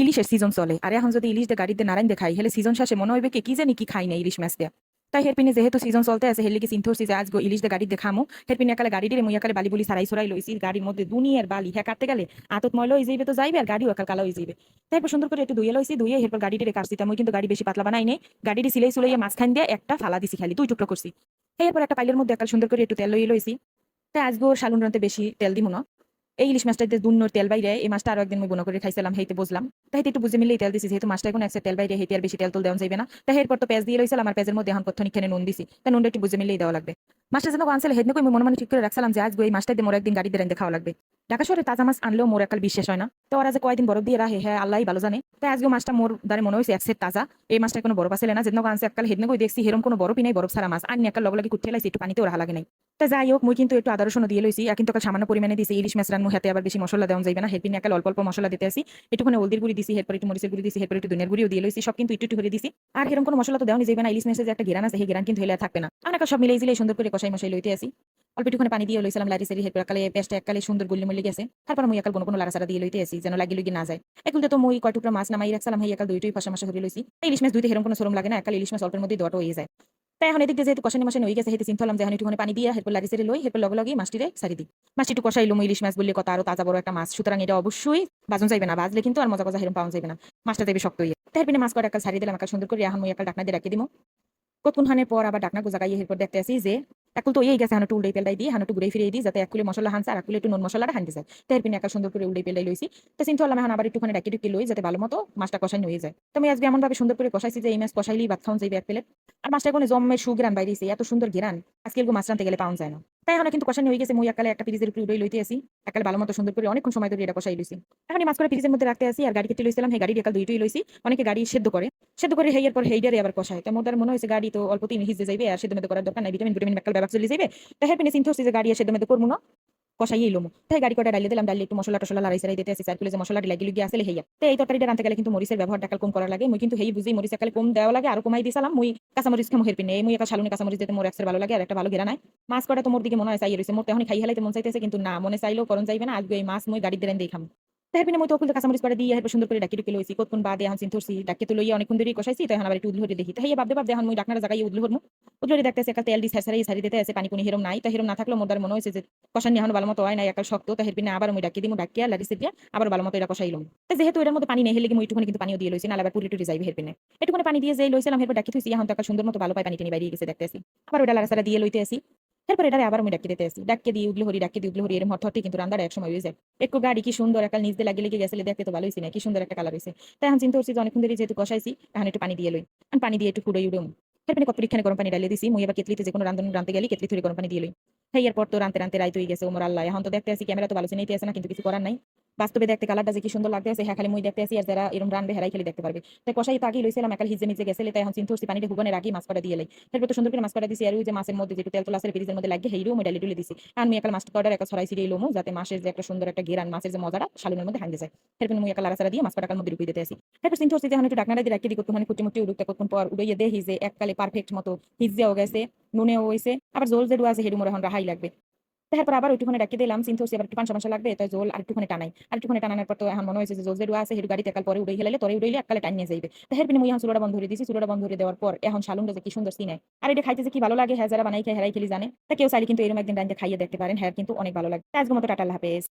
ইলিশের সিজন চলে। আর এখন যদি ইলিশ দিয়ে গাড়িতে নারায়ণ দেখাই, হলে সিজন শেষে মনে হইবে কি কি জানি কি খাই না ইলিশ মাছ দিয়ে তাই হেরপিনে যেহেতু সিজন চলতে আছে, হেলে কি চিন্তা হচ্ছে যে আজ গো ইলিশ দিয়ে গাড়ি দেখামো। হেরপিনে একালে গাড়িটির মুই একালে বালি বলি সারাই সরাই লইছি। গাড়ির মধ্যে দুনিয়ার বালি হ্যাঁ কাটতে গেলে আতত ময়লা হয়ে যাইবে তো যাইবে, আর গাড়িও একাল কালো হয়ে যাইবে। তারপর সুন্দর করে একটু ধুয়ে লইছি, ধুয়ে এরপর গাড়িটিরে কাটছি। মই কিন্তু গাড়ি বেশি পাতলা বানাই নেই। গাড়িটি সিলাই সুলাইয়ে মাঝখান দিয়ে একটা ফালা দিছি খালি, দুই টুকরো করছি। এরপর একটা পাইলের মধ্যে একাল সুন্দর করে একটু তেল লইয়ে লইছি। তাই আজগো শালুন রান্তে বেশি তেল দিব না। এই ইলিশ মাছটা যে দুন্নর তেল বাইরে, এই মাছটা আরও একদিন মই বনো করে খাইছিলাম, হেইতে বুঝলাম। তাই একটু বুঝে মিলেই তেল দিছি, যেহেতু মাছটা এখন একসে তেল বাইরে, হেইতে আর বেশি তেল তুল দেওয়া যাবে না। তাই এরপর তো পেঁয়াজ দিয়ে লইছিলাম আমার পেঁয়াজের মধ্যে এখন কথনিক খানে নুন দিছি। তাই নুনটা একটু বুঝে মিলেই দেওয়া লাগবে। মাছটা যেন আনছিল হেদনে কই মনে মনে ঠিক করে রাখছিলাম যে আজকে এই মাছটা দিয়ে মোর একদিন গাড়ি দিয়ে রেন্দে খাওয়া লাগবে। ঢাকা শহরে তাজা মাছ আনলেও মোর একাল বিশ্বাস হয় না। তো ওরা যে কয়দিন বরফ দিয়ে রাখে হ্যাঁ আল্লাহ ভালো জানে। তাই আজকে মাছটা মোর দ্বারে মনে হয়েছে একসেট তাজা। এই মাছটা কোনো বরফ আসলে না, যেন আনছে একাল হেদনে কই দেখছি, হেরম কোনো বরফই নাই, বরফ সারা মাছ। আর একাল লগে লগে কুটে লাইছি, একটু পানিতেও রাখা লাগে নাই। তা যাই হোক মুই কিন্তু একটু আদা রসুন দিয়ে লইছি কিন্তু সামান্য পরিমাণে দিছি। ইলিশ মাছ রান্নু হাতে আবার বেশি মশলা দেওয়া যাবে না। হেরপিন একাল অল্প অল্প মশলা দিতে আসি একটুখানি হলদির গুড়ি দিছি এরপর একটু মরিচের গুড়ি দিছি এরপর একটু দুনিয়ার গুড়িও দিয়ে লইছি সব কিন্তু একটু একটু করে দিছি। আর এরকম কোনো মশলা তো দেওয়া যাবে না। ইলিশ মাছের যে একটা গেরান আছে, সেই গেরান কিন্তু হেলে থাকবে না। একাল সব মিলাই দিলে সুন্দর করে কষাই মশাই লইতে আসি অল্প একটুখানি পানি দিয়ে লইছিলাম লারি সারি হেরপর একালে পেস্টটা একালে সুন্দর গুলি মুলি গেছে তারপর মুই একাল কোনো কোনো লাড়াসারা দিয়ে লইতে আসি যেন লাগি লুগি না যায় এগুলো তো মুই কয় টুকরা মাছ নামাই রাখছিলাম হেই একাল দুইটাই ফাঁসা মাসা ধরে লইছি ইলিশ মাছ দুইটা হেরম কোনো সরম লাগে না। একাল ইলিশ মাছ অল্পের মধ্যে দটা হয়ে যায়। তাই এখন এদিকে যেহেতু কষানি মাসে হয়ে গেছে হেতে চিন্তা হলাম যে এখন একটুখানি পানি দিয়ে হেরপর লারি সেরে লই, হেরপর লগে লগে মাছটিরে সারি দিই। মাছটি একটু কষাইলো মই ইলিশ মাছ বললে কথা আরও তাজা বড় একটা মাছ। সুতরাং এটা অবশ্যই বাজন যাইবে না, বাজলে কিন্তু আর মজা মজা হেরম পাওয়া যাবে না। মাছটা দেবে শক্ত হয়ে তাই পিনে মাছ কটা একটা সারি দিলাম একটা সুন্দর করে এখন মই একটা ডাকনা দিয়ে রাখি দিব কতক্ষণখানের পর আবার ডাকনা গোজা গাইয়ে হেরপর দেখতে আসি যে একুল তো এই গেছে, হানো উল্টাই পেলাই দিয়ে হানো ঘুরে ফিরে দিই যাতে একুলে মশলা হানছে আর একুলে একটু নুন মশলাটা হানতে যায়। তাই পিনে একা সুন্দর করে উল্টাই পেলাই লইছি। তো চিন্তা হলাম এখন আবার একটুখানি ডাকি টুকি লই, যাতে ভালো মতো মাছটা কষাই নিয়ে যায়। তো আমি আজকে এমন ভাবে সুন্দর করে কষাইছি যে এই মাছ কষাইলেই ভাত খাওয়ান যাইবে এক প্লেট। আর মাছটা কোনো জমে সুগ্রান বাইরেছে, এত সুন্দর ঘেরান, আজকে মাছ রানতে গেলে পাওয়া যায় না। তাই আমরা কিন্তু কষানি হয়ে গেছে, মুই একালে একটা ফ্রিজের উপরে উড়াই লইতে আসি। একালে ভালো মতো সুন্দর করে অনেকক্ষণ সময় ধরে এটা কষাই লইছি। এখন মাছ করে ফ্রিজের মধ্যে রাখতে আসি আর গাড়ি কেটে লইছিলাম হ্যাঁ গাড়ি একাল দুইটাই লইছি। অনেকে গাড়ি সেদ্ধ করে। সেদ্ধ করে হেয়ার পর হেইডারে আবার কষায়। তো মোদার মনে হয়েছে গাড়ি তো অল্পতেই হিজে যাইবে আর সেদ্ধ মেদে করার দরকার নাই। ভিটামিন ভিটামিন একাল ব্যাপার চলে যাইবে। তো পিনে চিন্তা হচ্ছে যে গাড়ি সেদ্ধ মেদে করব না। কষাইয়ে এলো তাই গাড়ি কটা ডালিয়ে দিলাম ডালি একটু মশলা টসলা লড়াই সারাই দিতে আসি সার্কুলে যে মশলা লাগিয়ে গিয়ে আসলে হেয়া তো এই তরকারিটা রান্তে গেলে কিন্তু মরিচের ব্যবহার টাকাল কম করা লাগে। মুই কিন্তু হেই বুঝি মরিচ একালে কম দেওয়া লাগে, আর কমাই দিয়েছিলাম মুই কাঁচামরিচ খামো হেরপিনে মুই একা শালুনি কাঁচামরিচ দিতে মোর একসের ভালো লাগে, আর একটা ভালো ঘেরা নাই। মাছ কটা তো মোর দিকে মনে হয় চাই রয়েছে মোর তো এখন খাই হেলাইতে মন চাইতেছে, কিন্তু না, মনে চাইলেও করণ যাইবে না। আজকে এই মাছ মুই গাড়ি দিয়ে দেখাম তারপরে মই তো ওকুল কাঁচামরিচ করে দিয়ে এরপর সুন্দর করে ডাকি টুকি লইছি। কতক্ষণ বাদে এখন চিন্তা ডাকি তো লইয়া অনেকক্ষণ ধরে কষাইছি, তো এখন আবার একটু উদলহরে দেখি। তাই ভাবতে ভাবতে এখন মুই ডাকনার জায়গায় উদল হরমু। উদলহরে দেখতেছে একা তেল দি সারি সারি দিতে আছে পানি কোনি হেরম নাই। তো হেরম না থাকলেও মোদার মনে হয়েছে যে কষান এখন ভালো মতো হয় না একাল শক্ত। তো হেরপিনে আবার মুই ডাকি দিমু, ডাকিয়া লারি সিটিয়া আবার ভালো মতো এটা কষাইলাম তো যেহেতু এর মধ্যে পানি নেই হেলে মুই একটুখানি কিন্তু পানিও দিয়ে লইছি না আবার পুরি টুরি যাইবে হেরপিনে। একটুখানি পানি দিয়ে যেই লইছিলাম এরপর ডাকি থুইছি, এখন তো একা সুন্দর মতো ভালো পায় পানি টেনে বাইরে গেছে দেখতেছি। আবার ওটা লারা সারা দিয়ে লইতে আসি এরপর এটা আবার আমি ডাকি দিতে আসি ডাকিয়ে দিয়ে উগলি হরি ডাকিয়ে দিয়ে উগলি হরি, এরম হঠাৎই কিন্তু রান্দার এক সময় হয়ে যায়। একটু গাড়ি কি সুন্দর একাল নিজ দিয়ে লাগিয়ে লেগে গেছে দেখতে তো ভালোই না কি সুন্দর একটা কালার হয়েছে তাই আমি চিন্তা করছি যে অনেকক্ষণ ধরে যেহেতু কষাইছি, এখন একটু পানি দিয়ে লই। আমি পানি দিয়ে একটু উড়ুম। এরপরে কত পরীক্ষা গরম পানি ডালিয়ে দিছি, মুই আবার কেতলিতে যে কোনো রান্ধন রানতে গেলে কেতলি থুড়ি গরম পানি দিয়ে লই। হ্যাঁ এরপর তো রান্তে রান্তে রাইত হয়ে গেছে ওমর আল্লাহ। এখন তো দেখতে আসি ক্যামেরা তো ভালো চিনাইতে আসে না, কিন্তু কিছু করার নাই। বাস্তবে দেখতে কালারটা যে কি সুন্দর লাগতে আছে হ্যাঁ খালি মুই দেখতে আসি আর যারা এরকম রানবে হেরাই খালি দেখতে পারবে। তাই কষাই তো আগেই লইছিলাম, একাল হিজে মিজে গেছে তাই এখন চিন্তা করছি পানিটা হুগনে রাখি মাছ কটা দিয়ে লাই। তারপর তো সুন্দর করে মাছ কটা দিছি, আর ওই যে মাছের মধ্যে যেটু তেল তোলা আছে ফ্রিজের মধ্যে লাগিয়ে হেইরো মই ডালি দিছি। আর মুই একাল মাছ কটার একটা ছড়াই ছিড়ে লমু, যাতে মাছের যে একটা সুন্দর একটা গেরান মাছের যে মজাটা, শালুনের মধ্যে হাঙ্গে যায়। এরপর মুই একাল লাড়াচাড়া দিয়ে মাছ কটাকার মধ্যে রুপিয়ে দিতে আসি। তারপর চিন্তা করছি যে একটু ডাকনাটা দিয়ে রাখি দিই, কতক্ষণ কুটি মুটি উড়ুকতে কতক্ষণ পর উড়াইয়ে দিয়ে হিজে এককালে পারফেক্ট মতো হিজেও গেছে, নুনেও হয়েছে আবার জোল যেটু আছে, হেডু মোর এখন রাহাই লাগবে। তারপর আবার ওইটুখানে ডাকি দিলাম, সিন আবার একটু পান সমস্যা লাগবে, তাই জল আর একটুখানে টানাই। আর একটুখানে টানানোর পর তো এখন মনে হয়েছে যে জল যেটু আছে গাড়ি গাড়িতে একাল পরে উড়ে গেলে তোরে উড়াইলে এককালে টানিয়ে যাইবে। তাহের পিনে মুই এখন চুলোটা বন্ধ করে দিয়েছি চুলোটা বন্ধ করে দেওয়ার পর এখন শালুনটা যে কি সুন্দর সিনে আর এটা খাইতে যে কি ভালো লাগে হ্যাঁ যারা বানাই খাই হেরাই খেলি জানে। তা কেউ চাইলে কিন্তু এরকম একদিন রান্না খাইয়ে দেখতে পারেন হ্যাঁ কিন্তু অনেক ভালো লাগে। আজকের মতো টাটা হাফেজ।